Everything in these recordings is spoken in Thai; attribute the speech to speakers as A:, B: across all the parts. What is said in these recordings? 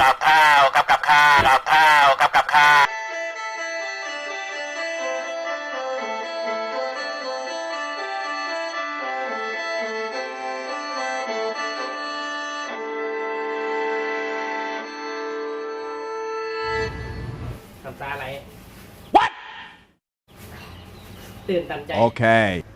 A: กับข้าวกับกับข้าวกับข้าวกับกับข้าว
B: น้ำตาไหลตื่นตันใจ
C: Okay.
B: ส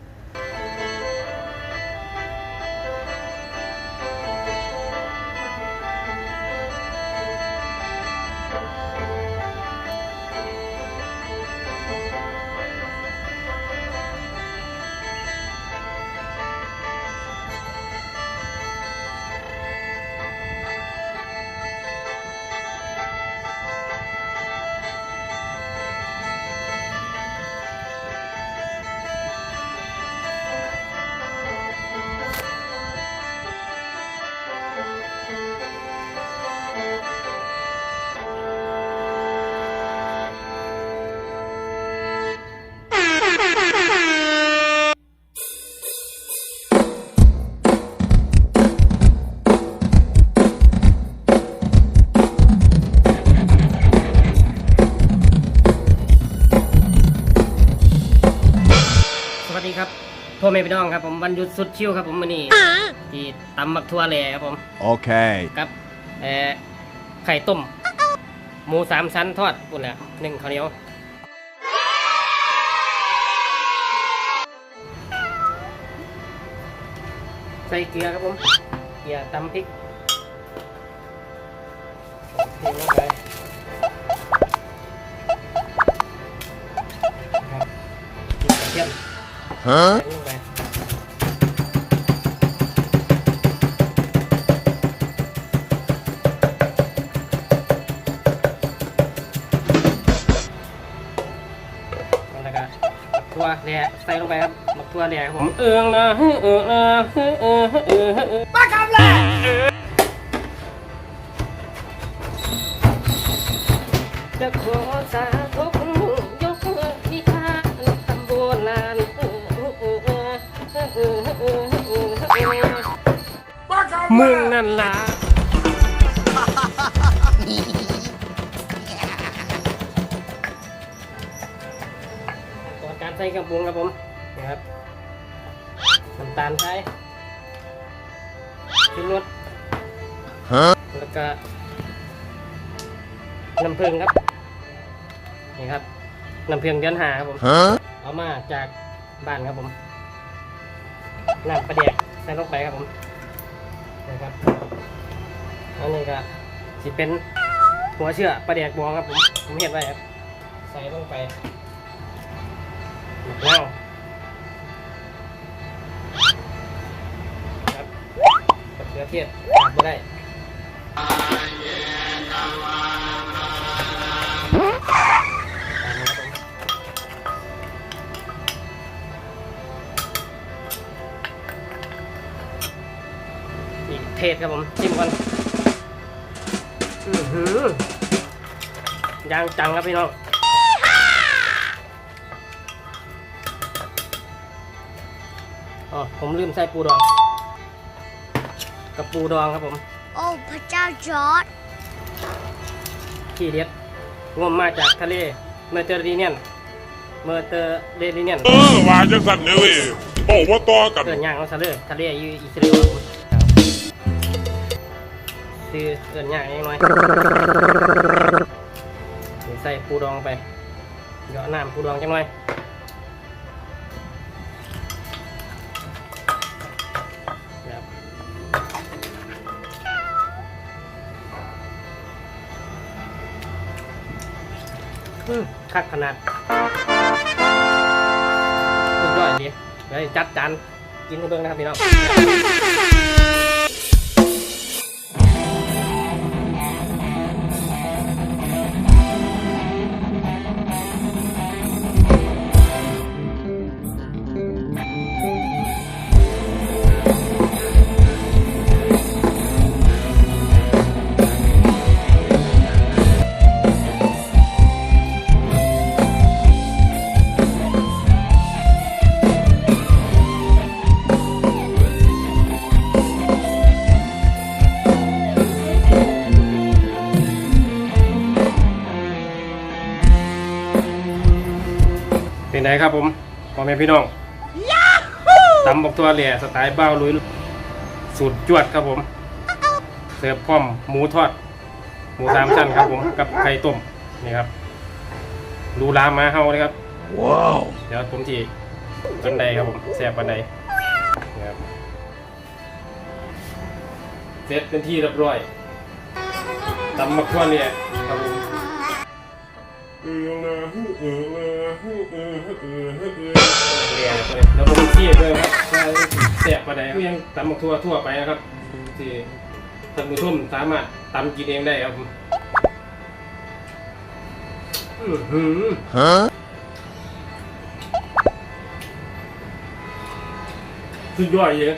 B: วัสดีครับพ่อแม่พี่น้องครับผมวันหยุดสุดชิวครับผมวันนี้ที่ตำมักทั่วแหล่ครับผม
C: Okay.
B: กับเอ่อไข่ต้ม หมูสามชั้นทอดปุ่นแหละหนึ่งข้าวเหนียวใส่เกลือครับผมเกลือตำพริก
C: Huh?
B: ใส่ลงไปแล้วก็ตัวแดงใส่ลงไปครับหมักตั มึงนั่นล่ะก่อนการใส่เครื่องปรุงครับผมนี่ครับน้ำตาลใส่ชูรส
C: Huh?
B: แล้วก็น้ำผึ้งครับนี่ครับน้ำผึ้งเดือนหาครับผม
C: Huh?
B: เอามาจากบ้านครับผมน้ำปลาแดกใส่ลงไปครับผม นะครับอันนี้ก็สิเป็นหัวเชื่อปลาแดกบวงครับผมผมเห็นไว้ครับ ใส่ลงไปหมดแล้วครับมะเขือเทศขาดไม่ได้ เทศครับผมจิ้มก่อนอื้อหือยางจังครับพี่น้องอ๋อผมลืมใส่ปูดอง กับปูดองครับผม
D: โอ้พระเจ้าจอร์ด
B: ที่เด็ดงมมาจากทะเลเมอร์เตอร์ดีเนียนเมอร์เตอร์เดดีเนียน
E: เออว่าจังสันเนี่ยเว้ยบอกว่าต่อกัน
B: เกิดย่างเอาซะเลยทะเลอยู่อิสราเอลครับผม ซื้อเกิดย่างยังน้อยใส่ปูดองไปเหยาะน้ำปูดองจังหน่อยครับอืมคักขนาดสุดยอดดีเดี๋ยวจัดจานกินให้เบิ่งนะครับพี่น้อง เป็นไงครับผมพ่อแม่พี่น้องตำบอกตัวเหลี่ยสไตล์บ้าวลุยสูตรจวดครับผม เสิร์ฟพร้อมหมูทอด หมูสามชั้นครับผมกับไข่ต้มนี่ครับดูลามมาเฮาเลยครับ
C: ว้าว
B: เดี๋ยวผมจีปันไดครับผมแซ่บปันไดนะครับเสร็จเป็นที่เรียบร้อยตำมักทั่วเนี่ยครับผม
E: เออละฮึเออละฮึ เออเออเออ
B: เรียนเลยแล้วผมชี้ด้วยครับแซ่บปันไดก็ยังตำมักทั่วทั่วไปนะครับที่ท่านผู้ชมสามารถตำกินเองได้ครับผมอื้อหือ
C: Huh?
B: สุดยอดเลย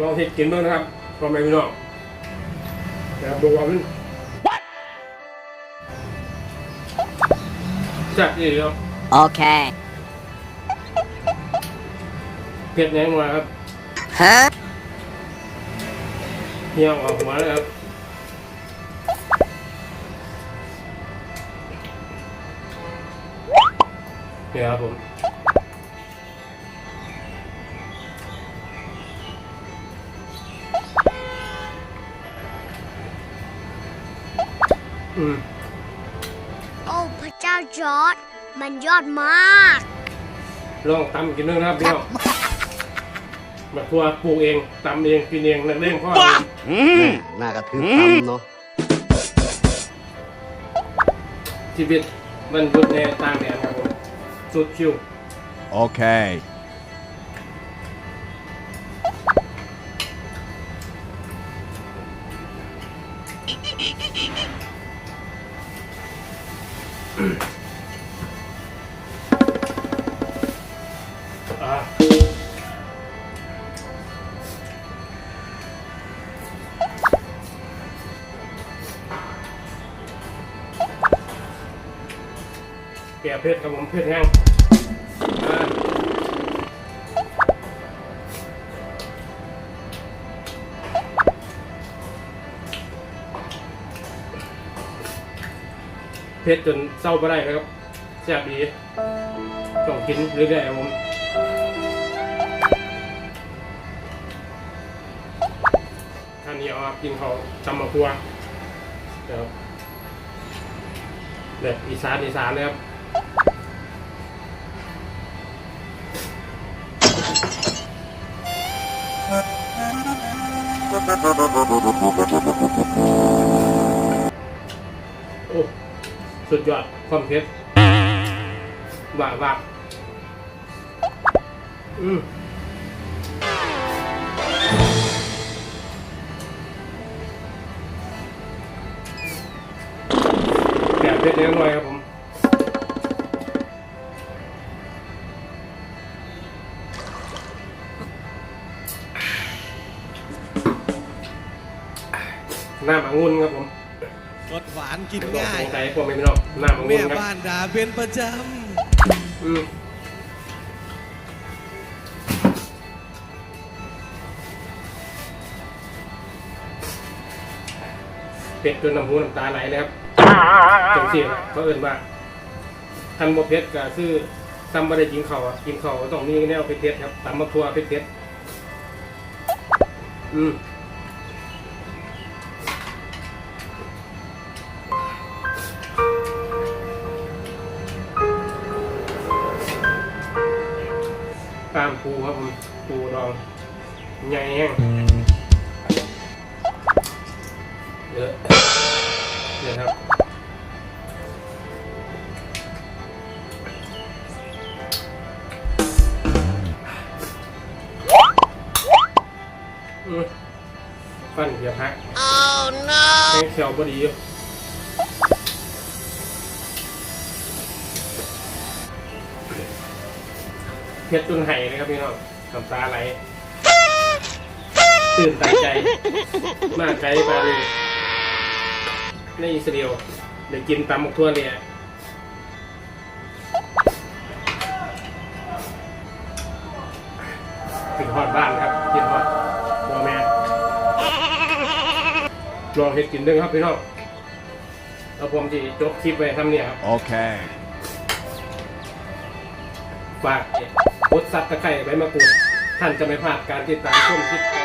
B: ลองเห็ดกินด้วยนะครับพ่อแม่พี่น้องนะครับดูว่ามัน แซ่บดีครับ
F: Okay.
B: เผ็ดแน่นอนครับ
F: Huh?
B: เหี่ยวออกหัวเลยครับเนี่ยครับผม อืม
D: โอ้พระเจ้าจอร์ดมันยอดมาก
B: ลองตำกินด้วยนะครับพี่น้องมาทัวปลูกเองตำเองกินเองนักเล่งพ่อเอง
G: น่ากระทืบซ้ำเนาะ
B: ชีวิตมันหยุดในต่างแดนครับผมสุดคิว
C: Okay.
B: อ่ เพชรครับผมเพชรแห้งเพชรจนเศร้าไปได้ครับแซ่บดีต้องกินเรื่อยๆครับผมท่านนี้เอาครับกินเขาตำมะครัวเดี๋ยวแบบอีสานอีสานเลยครับ โอ้สุดยอดความเผ็ดหว่าว่าอืมแกะเพชรเล็กน้อยครับผม น้ำองุ่นครับผม
H: รสหวานกิน
B: ต้อง
H: ง่า
B: ส
H: ย
B: งสัยพวกไม่พี่น้องน้ำองุ่
H: แม่
B: นครับ
H: บ้านด่าเป็นประจ
B: อืมเป็ดจนน้ำหูน้ำตาไหลเลยครับจังสิเขาเอิ่นว่าทันบ่เผ็ดก็คือตำบ่ได้กินข้าวอะกินข้าวก็ต้องมีแนวเผ็ดๆครับตำมะทั่วเผ็ดๆอืมามปูครับผมปูดองใหญ่แห้งเยอะเนี่ยครับฟันอย่าพัก
D: Oh no
B: แห้งเขียวบดีอยู่ ชรตุนไห้เลยครับพี่น้องน้ำตาไหลตื่นตาใจ มากไกลไปเลยในอิสราเอลเดี๋ยวกินตำหมกทั่วเลยอะกินฮอดบ้านครับกินฮอดบัวแม่ลองเห็ดกินด้งครับพี่น้องแล้วผมจะจบคลิปไว้ทำเนี่ยครับ
C: Okay.
B: ฝาก กดซับตะไคร้ใบมะกรูดท่านจะไม่พลาดการติดตามชมคลิปต่อ